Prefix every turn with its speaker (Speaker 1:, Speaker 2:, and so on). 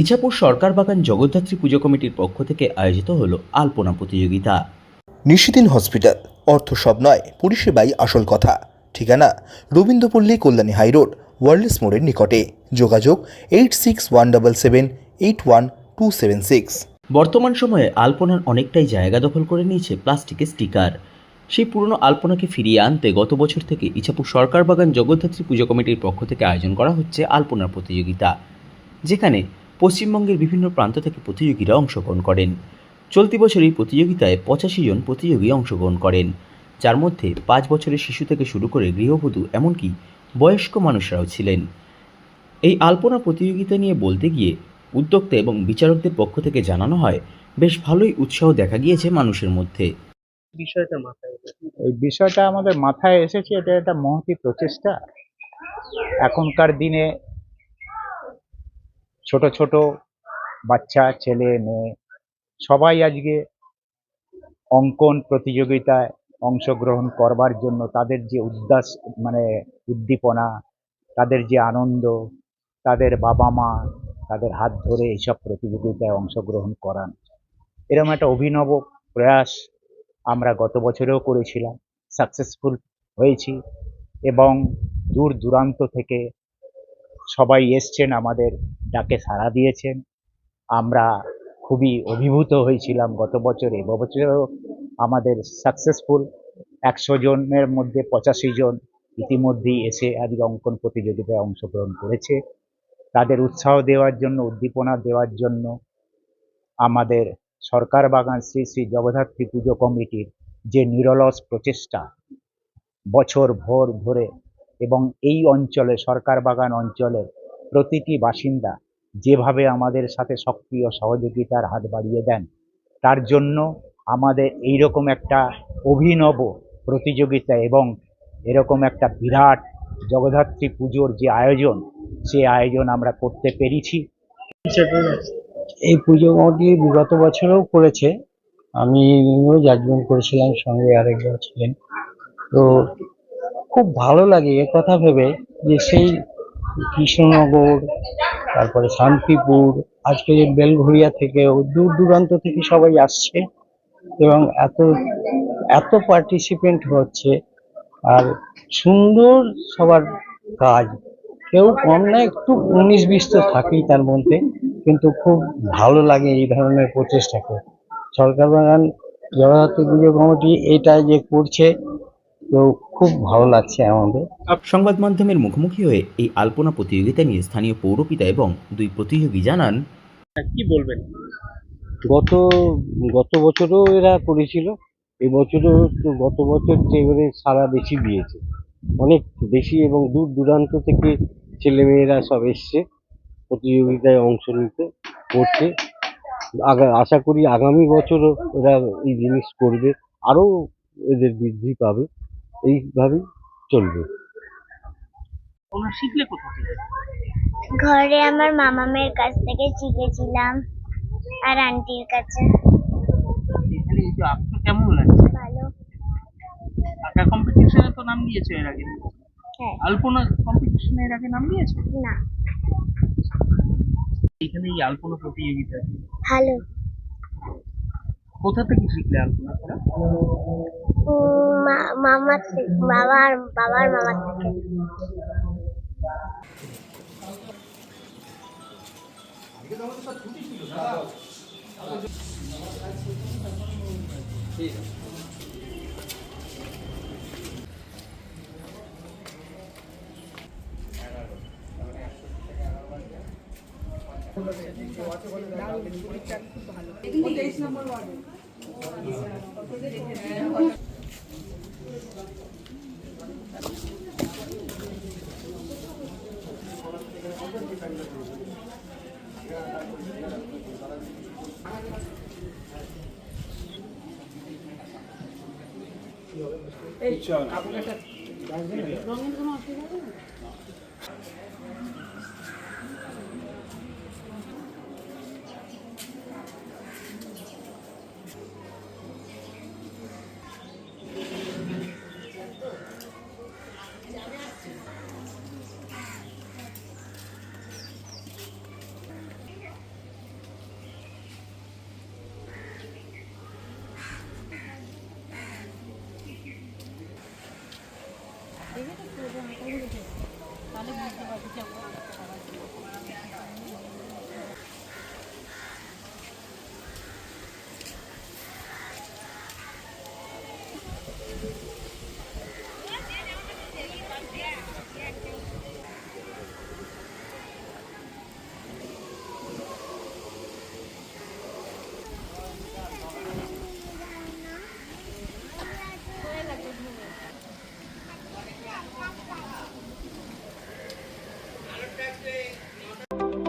Speaker 1: ইছাপুর সরকার বাগান জগদ্ধাত্রী পুজো কমিটির পক্ষ থেকে আয়োজিত হলো আলপনা প্রতিযোগিতা।
Speaker 2: নিশিদিন হসপিটাল অর্থ সব নয় পরিষেবাই আসল কথা। ঠিকানা রবীন্দ্রপল্লী কল্যাণী হাইরোড ওয়ার্ল্ডস মোড়ের নিকটে। যোগাযোগ eight six one double seven eight one two seven six.
Speaker 1: বর্তমান সময়ে আলপনার অনেকটাই জায়গা দখল করে নিয়েছে প্লাস্টিকের স্টিকার। সেই পুরনো আলপনাকে ফিরিয়ে আনতে গত বছর থেকে ইছাপুর সরকার বাগান জগদ্ধাত্রী পুজো কমিটির পক্ষ থেকে আয়োজন করা হচ্ছে আলপনার প্রতিযোগিতা। যেখানে পশ্চিমবঙ্গের বিভিন্ন প্রান্ত থেকে প্রতিযোগীরা অংশগ্রহণ করেন। চলতি বছর এই প্রতিযোগিতায় পঁচাশি জন প্রতিযোগী অংশগ্রহণ করেন। যার মধ্যে পাঁচ বছরের শিশু থেকে শুরু করে গৃহবধূ এমনকি বয়স্ক মানুষরাও ছিলেন। এই আলপনা প্রতিযোগিতা নিয়ে বলতে গিয়ে উদ্যোক্তা এবং বিচারকদের পক্ষ থেকে জানানো হয় বেশ ভালোই উৎসাহ দেখা গিয়েছে মানুষের মধ্যে।
Speaker 3: বিষয়টা মাথায়
Speaker 4: এই বিষয়টা আমাদের মাথায় এসেছে এটা একটা মহতি প্রচেষ্টা। এখনকার দিনে ছোট ছোট বাচ্চা, ছেলে, মেয়ে, সবাই আজকে অঙ্কন প্রতিযোগিতায় অংশগ্রহণ করবার জন্য তাদের যে উদ্দাস মানে উদ্দীপনা, তাদের যে আনন্দ, তাদের বাবা মা, তাদের হাত ধরে এইসব প্রতিযোগিতায় অংশগ্রহণ করান। এরকম একটা অভিনব প্রয়াস আমরা গত বছরেও করেছিলাম। সাকসেসফুল হয়েছি এবং দূর দূরান্ত থেকে সবাই এসছেন আমাদের ডাকে সাড়া দিয়েছেন। আমরা খুবই অভিভূত হয়েছিলাম গত বছর। এ বছরেও আমাদের সাকসেসফুল একশো জনের মধ্যে পঁচাশি জন ইতিমধ্যেই এসে আজকে অঙ্কন প্রতিযোগিতায় অংশগ্রহণ করেছে। তাদের উৎসাহ দেওয়ার জন্য, উদ্দীপনা দেওয়ার জন্য আমাদের সরকার বাগান শ্রী শ্রী জগদ্ধাত্রী পুজো কমিটির যে নিরলস প্রচেষ্টা বছর ভোর ধরে এবং এই অঞ্চলে, সরকার বাগান অঞ্চলের প্রতিটি বাসিন্দা যেভাবে আমাদের সাথে সক্রিয় সহযোগিতার হাত বাড়িয়ে দেন, তার জন্য আমাদের এইরকম একটা অভিনব প্রতিযোগিতা এবং এরকম একটা বিরাট জগদ্ধাত্রী পুজোর যে আয়োজন সেই আয়োজন আমরা করতে পেরেছি।
Speaker 5: এই পুজো কমিটি বিগত বছরেও করেছে। আমি জাজমেন্ট করেছিলাম, সঙ্গে আরেকজন ছিলেন। তো খুব ভালো লাগে কথা ভেবে যে সেই কৃষ্ণনগর, তারপরে শান্তিপুর, আজকে যে বেলঘরিয়া থেকেও দূর দূরান্ত থেকে সবাই আসছে এবং এত এত পার্টিসিপেন্ট হচ্ছে আর সুন্দর সবার কাজ। কেউ কম না, একটু উনিশ বিশ তো থাকেই তার মধ্যে, কিন্তু খুব ভালো লাগে এই ধরনের প্রচেষ্টাকে। সরকার বাগান, জগদ্ধাত্রী পুজো কমিটি এটা যে করছে তো খুব ভালো লাগছে আমাদের।
Speaker 1: সংবাদ মাধ্যমের মুখোমুখি হয়ে এই আলপনা প্রতিযোগিতা নিয়ে স্থানীয় পৌরপিতা এবং দুই প্রতিযোগী জানান
Speaker 3: কি বলবেন?
Speaker 5: গত গত বছরও এরা করেছিল এবছরও তো গত বছর চেয়ে এবারে সারা বেশি দিয়েছে। অনেক বেশি এবং দূর দূরান্ত থেকে ছেলেমেয়েরা সব এসছে প্রতিযোগিতায় অংশ নিতে করতে। আগা আশা করি আগামী বছরও এরা এই জিনিস করবে আরও এদের বৃদ্ধি পাবে। এইভাবেই চলবে।
Speaker 3: তোমরা শিখলে কোথা থেকে?
Speaker 6: ঘরে আমার মামামের কাছ থেকে শিখেছিলাম আর আন্টির কাছে।
Speaker 3: এখানে এই যে আঁকছো কেমন লাগছে?
Speaker 6: ভালো।
Speaker 3: আঁকা কম্পিটিশনে তো নাম দিয়েছ এর আগে।
Speaker 6: হ্যাঁ।
Speaker 3: আলপনা কম্পিটিশনে এর আগে নাম দিয়েছ?
Speaker 6: না।
Speaker 3: এখানে এই আলপনা প্রতিযোগিতা।
Speaker 6: ভালো।
Speaker 3: কোথা থেকে শিখলে আলপনা করা
Speaker 6: মামা বাবার বাবার থেকে। ঠিক ভালো তেইশ নম্বর ওয়ার্ডে। এই চল আপনার একটা কোনো অসুবিধা 哪里不是吧？不见过了。